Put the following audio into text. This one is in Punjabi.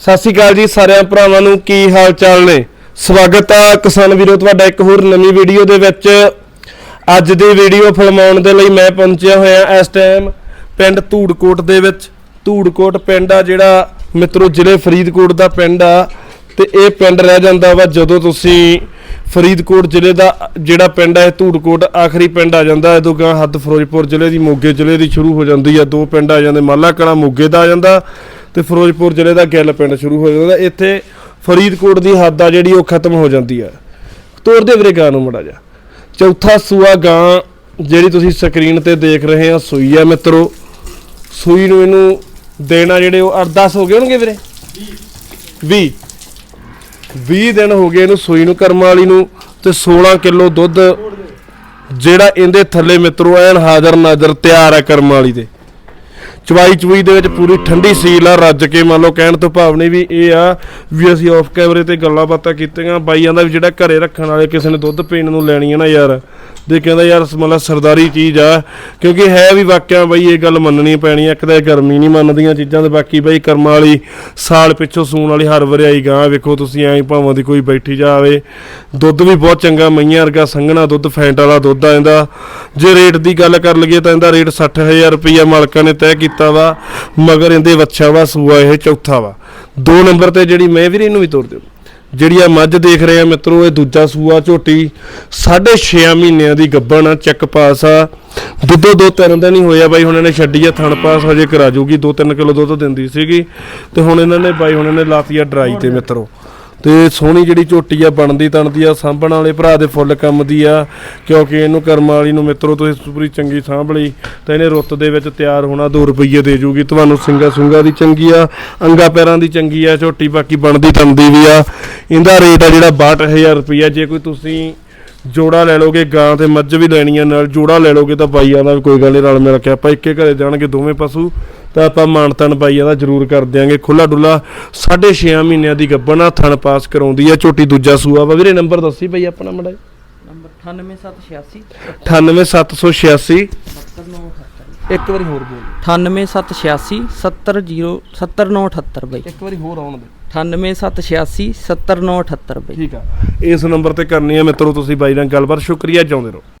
ਸਤਿ ਸ਼੍ਰੀ ਅਕਾਲ ਜੀ ਸਾਰਿਆਂ ਭਰਾਵਾਂ ਨੂੰ, ਕੀ ਹਾਲ ਚਾਲ ਨੇ? ਸਵਾਗਤ ਆ ਕਿਸਾਨ ਵੀਰੋ, ਤੁਹਾਡਾ ਇੱਕ ਹੋਰ ਨਵੀਂ ਵੀਡੀਓ ਦੇ ਵਿੱਚ। ਅੱਜ ਦੀ ਵੀਡੀਓ ਫਿਲਮਾਉਣ ਦੇ ਲਈ ਮੈਂ ਪਹੁੰਚਿਆ ਹੋਇਆ ਇਸ ਟਾਈਮ ਪਿੰਡ ਧੂੜਕੋਟ ਦੇ ਵਿੱਚ। ਧੂੜਕੋਟ ਪਿੰਡ ਆ ਜਿਹੜਾ ਮਿੱਤਰੋ, ਜ਼ਿਲ੍ਹੇ ਫਰੀਦਕੋਟ ਦਾ ਪਿੰਡ ਆ ਤੇ ਇਹ ਪਿੰਡ ਰਹਿ ਜਾਂਦਾ ਵਾ ਜਦੋਂ ਤੁਸੀਂ ਫਰੀਦਕੋਟ ਜ਼ਿਲ੍ਹੇ ਦਾ ਜਿਹੜਾ ਪਿੰਡ ਹੈ ਧੂੜਕੋਟ ਆਖਰੀ ਪਿੰਡ ਆ ਜਾਂਦਾ ਇਹ ਤੋਂ ਹੱਦ ਫਿਰੋਜ਼ਪੁਰ ਜ਼ਿਲ੍ਹੇ ਦੀ ਮੋਗੇ ਜ਼ਿਲ੍ਹੇ ਦੀ ਸ਼ੁਰੂ ਹੋ ਜਾਂਦੀ ਆ, ਦੋ ਪਿੰਡ ਆ ਜਾਂਦੇ ਮਾਲਾ ਕਲਾਂ ਮੋਗੇ ਦਾ ਆ ਜਾਂਦਾ ਤੇ ਫਿਰੋਜ਼ਪੁਰ ਜ਼ਿਲ੍ਹੇ ਦਾ ਗਿੱਲ ਪਿੰਡ ਸ਼ੁਰੂ ਹੋ ਜਾਂਦਾ ਇੱਥੇ ਫਰੀਦਕੋਟ ਦੀ ਹੱਦ ਆ ਜਿਹੜੀ ਉਹ ਖਤਮ ਹੋ ਜਾਂਦੀ ਆ ਤੋੜਦੇ ਵੀਰੇ ਗਾਂ ਨੂੰ ਮੜਾ ਜਾ ਚੌਥਾ ਸੂਆ ਗਾਂ ਜਿਹੜੀ ਤੁਸੀਂ ਸਕਰੀਨ ਤੇ ਦੇਖ ਰਹੇ ਆ, ਸੂਈ ਆ ਮਿੱਤਰੋ। ਸੂਈ ਨੂੰ ਇਹਨੂੰ ਦੇਣਾ ਜਿਹੜੇ ਉਹ 8-10 ਹੋ ਗਏ ਹੋਣਗੇ ਵੀਰੇ? 20 20 ਦਿਨ ਹੋ ਗਏ ਇਹਨੂੰ ਸੂਈ ਨੂੰ ਕਰਮ ਵਾਲੀ ਨੂੰ ਤੇ 16 ਕਿਲੋ ਦੁੱਧ ਜਿਹੜਾ ਇਹਦੇ ਥੱਲੇ ਮਿੱਤਰੋ ਐਨ ਹਾਜ਼ਰ ਨਾਜ਼ਰ ਤਿਆਰ ਹੈ ਕਰਮ ਵਾਲੀ ਦੇ। ਚਵਾਈ ਚਵਈ ਦੇ ਵਿੱਚ ਪੂਰੀ ਠੰਡੀ ਸੀਲ ਆ, ਰੱਜ ਕੇ ਮੰਨ ਲਓ ਕਹਿਣ ਤੋਂ ਭਾਵ ਨਹੀਂ ਵੀ ਇਹ ਆ ਵੀ ਅਸੀਂ ਆਫ ਕੈਮਰੇ ਤੇ ਗੱਲਾਂ ਬਾਤਾਂ ਕੀਤੀਆਂ, ਬਾਈਆਂ ਦਾ ਵੀ ਜਿਹੜਾ ਘਰੇ ਰੱਖਣ ਵਾਲੇ ਕਿਸੇ ਨੇ ਦੁੱਧ ਪੀਣ ਨੂੰ ਲੈਣੀ ਹੈ ਨਾ ਯਾਰ। ਦੇ ਕਹਿੰਦਾ ਯਾਰ ਮਤਲਬ ਸਰਦਾਰੀ ਚੀਜ਼ ਆ, ਕਿਉਂਕਿ ਹੈ ਵੀ ਵਾਕਿਆ ਬਈ ਇਹ ਗੱਲ ਮੰਨਣੀ ਪੈਣੀ ਆ, ਇੱਕ ਤਾਂ ਇਹ ਗਰਮੀ ਨਹੀਂ ਮੰਨਦੀਆਂ ਚੀਜ਼ਾਂ ਤੇ ਬਾਕੀ ਬਈ ਕਰਮਾਂ ਵਾਲੀ ਸਾਲ ਪਿੱਛੋਂ ਸੂਣ ਵਾਲੀ ਹਰ ਵਰਿਆਈ ਗਾਂ ਵੇਖੋ ਤੁਸੀਂ ਐਂ ਭਾਵਾਂ ਦੀ ਕੋਈ ਬੈਠੀ ਜਾਵੇ। ਦੁੱਧ ਵੀ ਬਹੁਤ ਚੰਗਾ, ਮਈਆਂ ਵਰਗਾ ਸੰਘਣਾ ਦੁੱਧ, ਫੈਂਟ ਵਾਲਾ ਦੁੱਧ ਆ ਇਹਦਾ। ਜੇ ਰੇਟ ਦੀ ਗੱਲ ਕਰ ਲਈਏ ਤਾਂ ਇਹਦਾ ਰੇਟ 60000 ਰੁਪਈਆ ਮਾਲਕਾਂ ਨੇ ਤੈਅ ਕੀਤਾ ਵਾ, ਮਗਰ ਇਹਦੇ ਵੱਛਾ ਵਾ, ਸੂਆ ਇਹ ਚੌਥਾ ਵਾ। ਦੋ ਨੰਬਰ ਤੇ ਜਿਹੜੀ ਮੈਂ ਵੀਰੇ ਇਹਨੂੰ ਵੀ ਤੋੜ ਦਿਓ। ਜਿਹੜੀ ਆ ਮੱਝ ਦੇਖ ਰਹੇ ਆ ਮਿੱਤਰੋ, ਇਹ ਦੂਜਾ ਸੂਆ, ਝੋਟੀ। 6.5 ਮਹੀਨਿਆਂ ਦੀ ਗੱਬਣ ਆ ਚੈੱਕ ਪਾਸ ਆ। ਦੁੱਧੋ ਦੋ ਤਿੰਨ ਦਿਨ ਹੀ ਹੋਇਆ ਬਾਈ, ਹੁਣ ਇਹਨਾਂ ਨੇ ਛੱਡੀ ਆ, ਥਣ ਪਾਸ ਹਜੇ ਕਰਾ ਜੂਗੀ। 2-3 ਕਿਲੋ ਦੁੱਧ ਦਿੰਦੀ ਸੀਗੀ ਤੇ ਹੁਣ ਇਹਨਾਂ ਨੇ ਬਾਈ, ਹੁਣ ਇਹਨੇ ਲਾਤੀ ਆ ਡਰਾਈ ਤੇ ਮਿੱਤਰੋ। ਤੇ ਸੋਹਣੀ ਜਿਹੜੀ ਝੋਟੀ ਆ, ਬਣਦੀ ਤਣਦੀ ਆ, ਸਾਂਭਣ ਵਾਲੇ ਭਰਾ ਦੇ ਫੁੱਲ ਕੰਮ ਦੀ ਆ, ਕਿਉਂਕਿ ਇਹਨੂੰ ਕਰਮ ਵਾਲੀ ਨੂੰ ਮਿੱਤਰੋ, ਤੁਸੀਂ ਪੂਰੀ ਚੰਗੀ ਸਾਂਭ ਲਈ, ਤਾਂ ਇਹਨੇ ਰੁੱਤ ਦੇ ਵਿੱਚ ਤਿਆਰ ਹੋਣਾ 2 ਰੁਪਏ ਦੇ ਜੂਗੀ। ਤੁਹਾਨੂੰ ਸਿੰਗਾ ਸੁੰਗਾ ਦੀ ਚੰਗੀ ਆ, ਅੰਗਾ ਪੈਰਾਂ ਦੀ ਚੰਗੀ ਆ, ਝੋਟੀ ਬਾਕੀ ਬਣਦੀ ਤਣਦੀ ਵੀ ਆ। ਇਹਦਾ ਰੇਟ ਆ ਜਿਹੜਾ 62000 ਰੁਪਈਆ। ਜੇ ਕੋਈ ਤੁਸੀਂ ਜੋੜਾ ਲੈ ਲੋਗੇ ਗਾਂ ਤੇ ਮੱਝ ਵੀ ਲੈਣੀ ਆ ਨਾਲ, ਜੋੜਾ ਲੈ ਲੋਗੇ ਤਾਂ ਬਾਈਆਂ ਦਾ ਵੀ ਕੋਈ ਗੱਲ ਨਹੀਂ ਰਲ ਮਿਲ ਕੇ ਆਪਾਂ ਇੱਕੇ ਘਰੇ ਜਾਣਗੇ, ਦੋਵੇਂ ਪਸ਼ੂ। ਤਾਂ ਆਪਾਂ ਮਾਨਤਨ ਬਾਈਆਂ ਦਾ ਜ਼ਰੂਰ ਕਰ ਦਿਆਂਗੇ। ਖੁੱਲਾ ਡੁੱਲਾ 6.5 ਮਹੀਨਿਆਂ ਦੀ ਗੱਭਣ ਆ ਥਣ ਪਾਸ ਕਰਾਉਂਦੀ ਆ ਝੋਟੀ ਦੂਜਾ ਸੂਆ ਵਾ। ਵੀਰੇ ਨੰਬਰ ਦੱਸੀ ਬਈ ਆਪਣਾ ਮੜਾ ਨੰਬਰ 98786 98786 70978 ਇੱਕ ਵਾਰੀ ਹੋਰ ਬੋਲ। 98786 700 70978 ਬਾਈ। ਇੱਕ ਵਾਰੀ ਹੋਰ ਆਉਣ ਦੇ। 98786 70978 ਬਾਈ। ਠੀਕ ਆ। ਇਸ ਨੰਬਰ ਤੇ ਕਰਨੀ ਆ ਮਿੱਤਰੋ ਤੁਸੀਂ ਬਾਈ ਨਾਲ ਗੱਲਬਾਤ। ਸ਼ੁਕਰੀਆ ਚਾਹੁੰਦੇ ਰਹੋ।